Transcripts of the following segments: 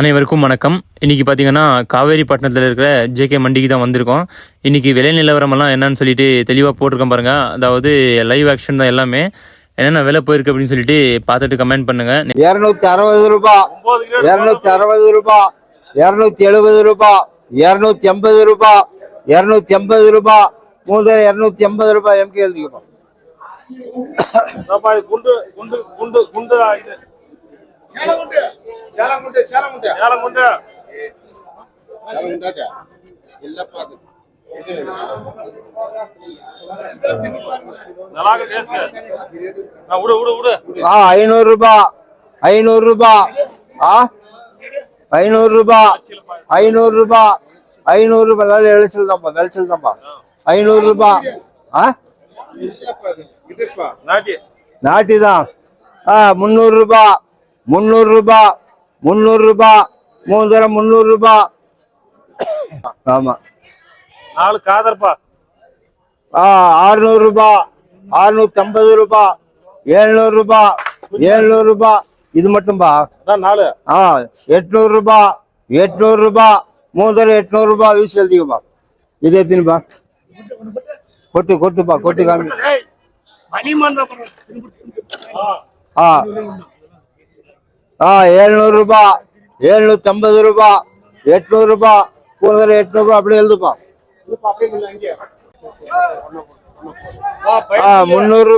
அனைவருக்கும் வணக்கம். இன்னைக்கு பார்த்தீங்கன்னா காவேரிப்பட்டினத்தில் இருக்கிற ஜேகே மண்டிக்கு தான் வந்திருக்கோம். இன்னைக்கு விலை நிலவரமெல்லாம் என்னன்னு சொல்லிட்டு தெளிவாக போட்டிருக்கோம் பாருங்க. அதாவது லைவ் ஆக்ஷன் தான் எல்லாமே. என்னென்ன விலை போயிருக்கு அப்படின்னு சொல்லிட்டு பார்த்துட்டு கமெண்ட் பண்ணுங்க. இருநூத்தி அறுபது ரூபாய் இருநூத்தி அறுபது ரூபாய் இருநூத்தி எழுபது ரூபாய் இருநூத்தி எண்பது ரூபாய் இருநூத்தி எண்பது ரூபாய் மூதர் இருநூத்தி எண்பது ரூபாய் எம்கே எழுதிக்கப்பா குண்டு குண்டு குண்டு குண்டு இது சேலம் குண்டு நல்லாக பேசுங்க ஆ, விடு விடு விடு. ஆ ஐநூறு ரூபாய் ஐநூறு ரூபாய் ஆ? ஐநூறு ரூபாய் ஐநூறு ரூபாய் ஐநூறு ரூபாய் விளைச்சல் தான்ப்பா விளைச்சல் தான்ப்பா. ஐநூறு ரூபாய் ஆ? நாட்டி. நாட்டி தான். ஆ முந்நூறு ரூபாய் முந்நூறு ரூபாய் முந்நூறு ரூபாய் மூணு தரம் முந்நூறு ரூபாய் ஆமா. நாலு காதர்ப்பா. ஆ ஆறுநூறு ரூபாய் அறுநூத்தி ஐம்பது ரூபாய் எழுநூறு ரூபாய் எழுநூறு ரூபாய் இது மட்டும்பா? நாலு. ஆ எட்நூறு ரூபாய் எட்நூறு ரூபாய் மூணு தரம் எட்நூறு ரூபாய் வீசி எழுதிக்கப்பா இது எத்தினிப்பா? கொட்டு கொட்டுப்பா கொட்டு காமி. ஆ. ஆ எழுநூறு ரூபா. எழுநூத்தி ஐம்பது ரூபா. எட்நூறு ரூபாய் மூணு எட்நூறு ரூபாய் எழுதுப்பா. ஆ, முந்நூறுரூபா பையன் முந்நூறு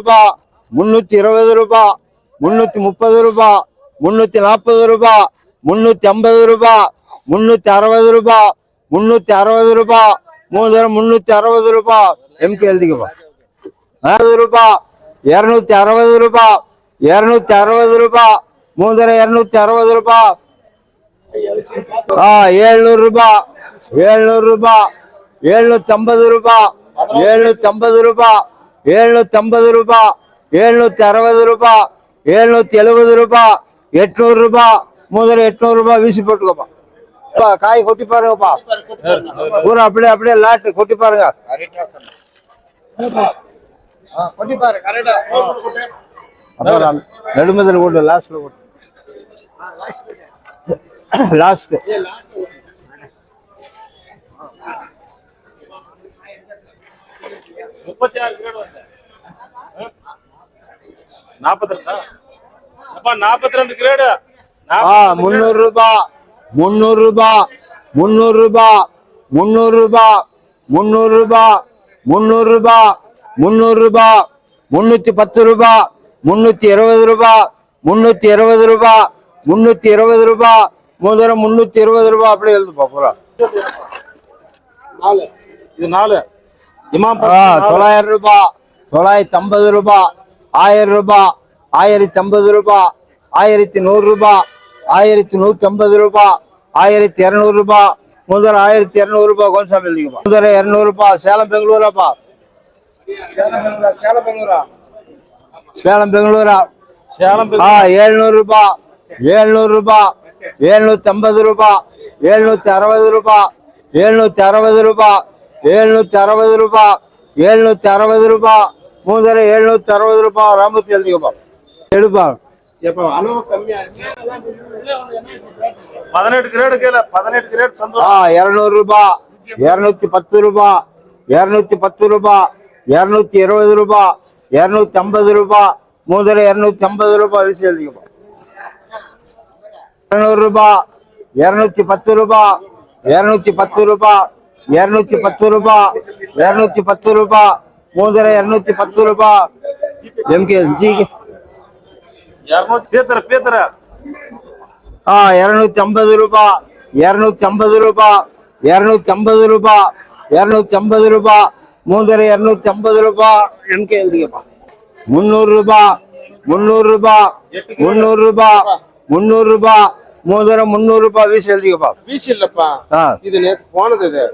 முன்னூத்தி இருபது ரூபா. முன்னூத்தி முப்பது ரூபா. முன்னூத்தி நாற்பது ரூபாய் முன்னூத்தி ஐம்பது ரூபா. முன்னூத்தி அறுபது ரூபா. முன்னூத்தி அறுபது ரூபாய் மூணு தரம் முன்னூத்தி அறுபது ரூபாய் எம்கே எழுதிக்கப்பா. அறுபது ரூபா. இருநூத்தி அறுபது ரூபா. இருநூத்தி அறுபது ரூபாய் மூணு தரம் இருநூத்தி அறுபது ரூபாய் ஆ ஏழ்நூறு ரூபாய் ஏழ்நூறு ரூபாய் எழுநூத்தி ஐம்பது ரூபாய் எழுநூத்தி ஐம்பது ரூபாய் எழுநூத்தி ஐம்பது ரூபாய் எழுநூத்தி அறுபது ரூபாய் எழுநூத்தி எழுபது ரூபாய் எட்நூறு ரூபாய் மூதரம் எட்நூறு ரூபாய் வீசி போட்டுக்கோப்பா. காய் கொட்டி பாருங்கப்பா. பூரா அப்படியே அப்படியே லாட்டு கொட்டி பாருங்க. நடுமதில் போட்டு லாஸ்ட்ல போட்டு. லாஸ்ட் முப்பத்தி ஆறு கிரேடு வந்து நாற்பத்தி ரெண்டா? அப்பா நாற்பத்தி ரெண்டு கிரேடு முந்நூறு ரூபாய் முந்நூறு ரூபாய் முந்நூறு ரூபாய் முந்நூறு ரூபாய் முந்நூறு ரூபாய் முந்நூறு ரூபாய் முந்நூறு ரூபாய் முன்னூத்தி பத்து ரூபாய் முன்னூத்தி இருபது ரூபாய் முன்னூத்தி இருபது ரூபாய் முன்னூத்தி இருபது ரூபாய் மூதரம் முன்னூத்தி இருபது ரூபாய் அப்படியே எழுதுப்பா பூரா. இது நாலு. இமாம் தொள்ளாயிரம் ரூபாய் தொள்ளாயிரத்தி ஐம்பது ரூபாய் ஆயிரம் ரூபாய் ஆயிரத்தி ஐம்பது ரூபாய் ஆயிரத்தி நூறு ரூபாய் ஆயிரத்தி நூத்தி ஐம்பது ரூபாய் ஆயிரத்தி இருநூறு ரூபாய் முதல் ஆயிரத்தி இருநூறு ரூபாய் கோன்சாமி எழுதிக்கப்பா. முதல் இருநூறு ரூபாய் சேலம் பெங்களூராப்பா சேலம் பெங்களூரா? சேலம் பெங்களூரா. சேலம் ஆ ரூபாய் ஏழ்நூறு ரூபாய் எழுநூத்தி ஐம்பது ரூபாய் எழுநூத்தி அறுபது ரூபாய் எழுநூத்தி அறுபது ரூபாய் எழுநூத்தி அறுபது ரூபாய் எழுநூத்தி அறுபது ரூபாய் மூதரை எழுநூத்தி அறுபது ரூபாய் ராமூர்த்தி எழுதிக்கப்பா எடுப்பா பதினெட்டு கிரேடு கீழே பதினெட்டு கிரேட் ஆ சந்தோஷம் இருநூறு ரூபாய் இருநூத்தி பத்து ரூபாய் இருநூத்தி பத்து ரூபாய் இருநூத்தி இருபது ரூபாய் இருநூத்தி ஐம்பது ரூபாய் மூதரை இருநூத்தி ஐம்பது ரூபாய் வீசி எழுதிக்கப்பா இருநூறு ரூபாய் இருநூத்தி பத்து ரூபாய் இருநூத்தி பத்து ரூபாய் இருநூத்தி பத்து ரூபாய் இருநூத்தி பத்து ரூபாய் மூதரை இருநூத்தி பத்து ரூபாய் எம்கே பேத்துற ஆ இருநூத்தி ஐம்பது ரூபாய் இருநூத்தி ஐம்பது ரூபாய் இருநூத்தி ஐம்பது ரூபாய் இருநூத்தி ஐம்பது ரூபாய் மூதரை இருநூத்தி ஐம்பது ரூபாய் எம்கே எழுதிக்கப்பா. முந்நூறு ரூபாய் முந்நூறு ரூபாய் முந்நூறு ரூபாய் முந்நூறு ரூபாய் மூதரை முந்நூறு ரூபாய் வீசி எழுதிக்கப்பா. வீச்சு இல்லப்பா. ஆ. இது நேத்து போனது இது.